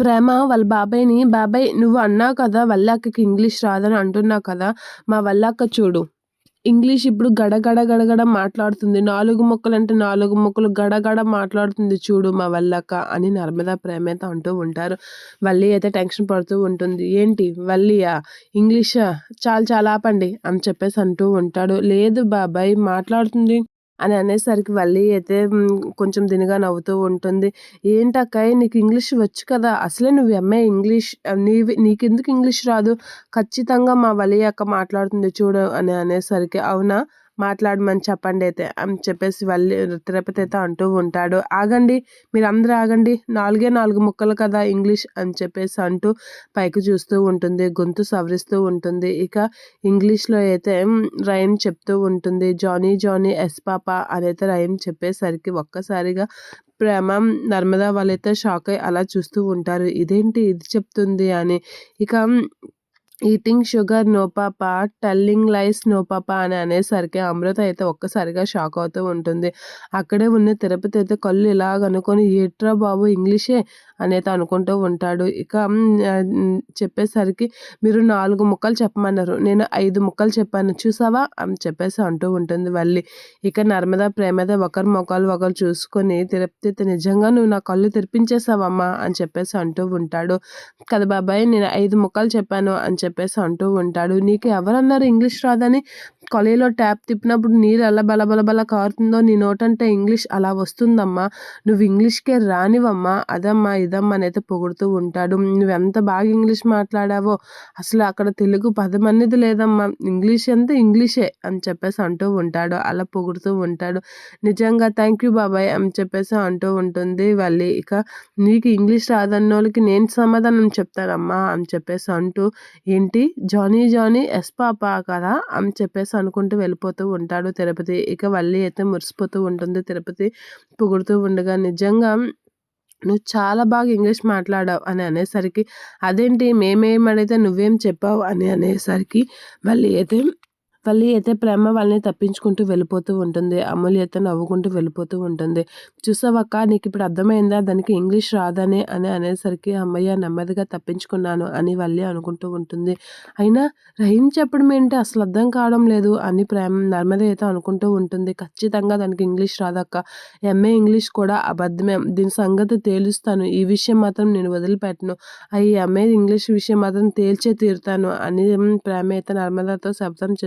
ప్రేమ వాళ్ళ బాబాయ్‌ని "బాబాయ్ నువ్వు అన్నావు కదా! వల్లక్కకి ఇంగ్లీష్ రాదని అంటున్నావు కదా! మా వల్లక్క చూడు. ఇంగ్లీష్ ఇప్పుడు గడగడ గడగడ మాట్లాడుతుంది. నాలుగు ముక్కలంటే నాలుగు ముక్కలు గడగడ మాట్లాడుతుంది చూడు మా వల్లక్క" అని నర్మదా ప్రేమేత అంటూ ఉంటారు. వల్లి అయితే టెన్షన్ పడుతూ ఉంటుంది. "ఏంటి వల్లియా? ఇంగ్లీషా? చాలా చాలా ఆపండి" అని చెప్పేసి అంటూ ఉంటాడు. "లేదు బాబాయ్ మాట్లాడుతుంది" అని అనేసరికి వల్లి అయితే కొంచెం దినగా నవ్వుతూ ఉంటుంది. "ఏంటక్కాయ్ నీకు ఇంగ్లీష్ వచ్చు కదా! అసలే నువ్వు ఎంఏ ఇంగ్లీష్ నీవి నీకెందుకు ఇంగ్లీష్ రాదు? ఖచ్చితంగా మా వలి అక్క మాట్లాడుతుంది చూడు" అని అనేసరికి "అవునా? మాట్లాడమని చెప్పండి అయితే" అని చెప్పేసి వల్లి తిరుపతి అయితే అంటూ ఉంటాడు. "ఆగండి మీరు అందరూ ఆగండి. నాలుగే నాలుగు ముక్కలు కదా ఇంగ్లీష్" అని చెప్పేసి అంటూ పైకి చూస్తూ ఉంటుంది. గొంతు సవరిస్తూ ఉంటుంది. ఇక ఇంగ్లీష్‌లో అయితే రైమ్ చెప్తూ ఉంటుంది. "Johnny Johnny yes papa" అనైతే rhyme చెప్పేసరికి ఒక్కసారిగా ప్రేమ, నర్మదా వాళ్ళైతే షాక్ అయ్యి అలా చూస్తూ ఉంటారు. ఇదేంటి ఇది చెప్తుంది అని. ఇక ఈటింగ్ షుగర్ నో పాప, టెల్లింగ్ లైస్ నో పాప అని అనేసరికి అమృత అయితే ఒక్కసారిగా షాక్ అవుతూ ఉంటుంది. అక్కడే ఉన్న తిరుపతి అయితే కళ్ళు ఇలాగ అనుకొని "ఏట్రా బాబు ఇంగ్లీషే" అనేది అనుకుంటూ ఉంటాడు. ఇక చెప్పేసరికి "మీరు నాలుగు ముక్కలు చెప్పమన్నారు. నేను ఐదు ముక్కలు చెప్పాను చూసావా" అని చెప్పేసి అంటూ ఉంటుంది వల్లి. ఇక నర్మద, ప్రేమద ఒకరి మొఖాలు ఒకరు చూసుకొని తిరుపతి "నిజంగా నువ్వు నా కళ్ళు తెరిపించేసావమ్మా" అని చెప్పేసి అంటూ ఉంటాడు. "కదా బాబాయ్ నేను ఐదు ముక్కలు చెప్పాను" అని చెప్పేసి అంటూ ఉంటాడు. "నీకు ఎవరన్నారు ఇంగ్లీష్ రాదని? కొలీలో ట్యాప్ తిప్పినప్పుడు నీరు ఎలా బలబలబల కారుతుందో నీ నోటంటే ఇంగ్లీష్ అలా వస్తుందమ్మా. నువ్వు ఇంగ్లీష్‌కే రానివమ్మా. అదమ్మా ఇదమ్మా" అనైతే పొగుడుతూ ఉంటాడు. "నువ్వెంత బాగా ఇంగ్లీష్ మాట్లాడావో అసలు అక్కడ తెలుగు పదం అనేది లేదమ్మా. ఇంగ్లీష్ అంతా ఇంగ్లీషే" అని చెప్పేసి అంటూ ఉంటాడు. అలా పొగుడుతూ ఉంటాడు. "నిజంగా థ్యాంక్ యూ బాబాయ్" అని చెప్పేసి అంటూ ఉంటుంది వాళ్ళు ఇక "నీకు ఇంగ్లీష్ రాదన్నోళ్ళకి నేను సమాధానం చెప్తానమ్మా" అని చెప్పేసి అంటూ "ఏంటి జానీ జానీ ఎస్ పాపా కదా!" అని చెప్పేసి అనుకుంటూ వెళ్ళిపోతూ ఉంటాడు తిరుపతి. ఇక వల్లి అయితే మురిసిపోతూ ఉంటుంది తిరుపతి పొగుడుతూ ఉండగా. "నిజంగా నువ్వు చాలా బాగా ఇంగ్లీష్ మాట్లాడావు" అని అనేసరికి "అదేంటి మేమేం అడిగితే నువ్వేం చెప్పావు" అని అనేసరికి మళ్ళీ అయితే వల్లి అయితే ప్రేమ వాళ్ళని తప్పించుకుంటూ వెళ్ళిపోతూ ఉంటుంది. అమూల్య అయితే నవ్వుకుంటూ వెళ్ళిపోతూ ఉంటుంది. "చూసావక్క నీకు ఇప్పుడు అర్థమైందా దానికి ఇంగ్లీష్ రాదని" అని అనేసరికి అమ్మయ్య నెమ్మదిగా తప్పించుకున్నాను" అని వల్లి అనుకుంటూ ఉంటుంది. అయినా రైమ్ చెప్పడం ఏంటి అసలు అర్థం కావడం లేదు అని ప్రేమ నర్మద అయితే అనుకుంటూ ఉంటుంది. "ఖచ్చితంగా దానికి ఇంగ్లీష్ రాదక్క. ఎంఏ ఇంగ్లీష్ కూడా అబద్ధమే. దీని సంగతి తేలుస్తాను. ఈ విషయం మాత్రం నేను వదిలిపెట్టను. ఆ ఎంఏ ఇంగ్లీష్ విషయం మాత్రం తేల్చే తీరుతాను" అని ప్రేమ అయితే నర్మదతో శబ్దం చేస్తుంది.